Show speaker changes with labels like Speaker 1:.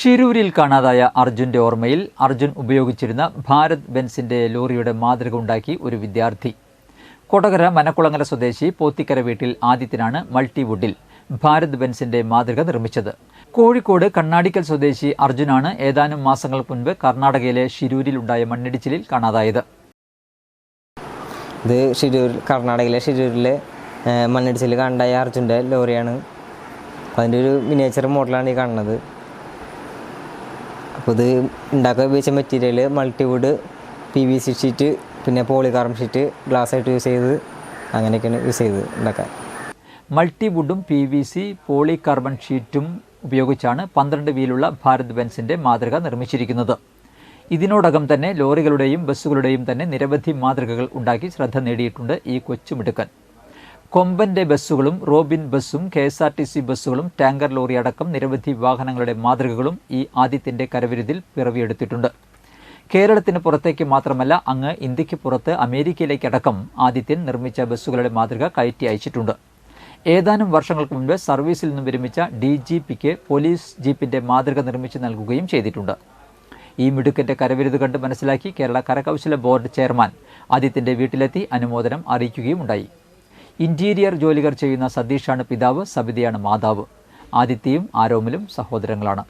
Speaker 1: ഷിരൂരിൽ കാണാതായ അർജുന്റെ ഓർമ്മയിൽ അർജുൻ ഉപയോഗിച്ചിരുന്ന ഭാരത് ബെൻസിന്റെ ലോറിയുടെ മാതൃക ഉണ്ടാക്കി ഒരു വിദ്യാർത്ഥി. കൊടകര മനക്കുളങ്ങര സ്വദേശി പോത്തിക്കര വീട്ടിൽ ആദ്യത്തിനാണ് മൾട്ടിവുഡിൽ ഭാരത് ബെൻസിന്റെ മാതൃക നിർമ്മിച്ചത്. കോഴിക്കോട് കണ്ണാടിക്കൽ സ്വദേശി അർജുനാണ് ഏതാനും മാസങ്ങൾക്ക് മുൻപ് കർണാടകയിലെ ഷിരൂരിൽ ഉണ്ടായ മണ്ണിടിച്ചിലിൽ കാണാതായത്.
Speaker 2: ഇത് ഷിരൂർ കർണാടകയിലെ ഷിരൂരിലെ മണ്ണിടിച്ചിൽ കണ്ടായ അർജുന്റെ ലോറിയാണ്. അതിന്റെ ഒരു മിനിയേച്ചർ മോഡലാണ് ഈ കാണുന്നത്. അപ്പോൾ ഇത് ഉണ്ടാക്കാൻ ഉപയോഗിച്ച material multiwood P V C sheet പിന്നെ പോളികാർബൺ ഷീറ്റ് ഗ്ലാസ് ആയിട്ട് യൂസ് ചെയ്ത് അങ്ങനെയൊക്കെയാണ് യൂസ് ചെയ്ത് ഉണ്ടാക്കാൻ.
Speaker 1: മൾട്ടിവുഡും പി വി സി പോളികാർബൺ ഷീറ്റും ഉപയോഗിച്ചാണ് പന്ത്രണ്ട് വീലുള്ള ഭാരത് ബെൻസിന്റെ മാതൃക നിർമ്മിച്ചിരിക്കുന്നത്. ഇതിനോടകം തന്നെ ലോറികളുടെയും ബസ്സുകളുടെയും തന്നെ നിരവധി മാതൃകകൾ ഉണ്ടാക്കി ശ്രദ്ധ നേടിയിട്ടുണ്ട് ഈ കൊച്ചുമിടുക്കൻ. കൊമ്പന്റെ ബസ്സുകളും റോബിൻ ബസ്സും K S R T C ബസ്സുകളും ടാങ്കർ ലോറി അടക്കം നിരവധി വാഹനങ്ങളുടെ മാതൃകകളും ഈ ആദ്യത്തിന്റെ കരവിരുതിൽ പിറവിയെടുത്തിട്ടുണ്ട്. കേരളത്തിന് പുറത്തേക്ക് മാത്രമല്ല അങ്ങ് ഇന്ത്യയ്ക്ക് പുറത്ത് അമേരിക്കയിലേക്കടക്കം ആദിത്യൻ നിർമ്മിച്ച ബസ്സുകളുടെ മാതൃക കയറ്റി അയച്ചിട്ടുണ്ട്. ഏതാനും വർഷങ്ങൾക്ക് മുൻപ് സർവീസിൽ നിന്നും വിരമിച്ച ഡി ജി പിക്ക് പോലീസ് ജീപ്പിന്റെ മാതൃക നിർമ്മിച്ച് നൽകുകയും ചെയ്തിട്ടുണ്ട്. ഈ മിടുക്കന്റെ കരവിരുത് കണ്ട് മനസ്സിലാക്കി കേരള കരകൗശല ബോർഡ് ചെയർമാൻ ആദിത്യന്റെ വീട്ടിലെത്തി അനുമോദനം അറിയിക്കുകയും ഇന്റീരിയർ ജോലികൾ ചെയ്യുന്ന സതീഷാണ് പിതാവ് സബിതയാണ് മാതാവ്. ആദിത്യയും ആരോമലും സഹോദരങ്ങളാണ്.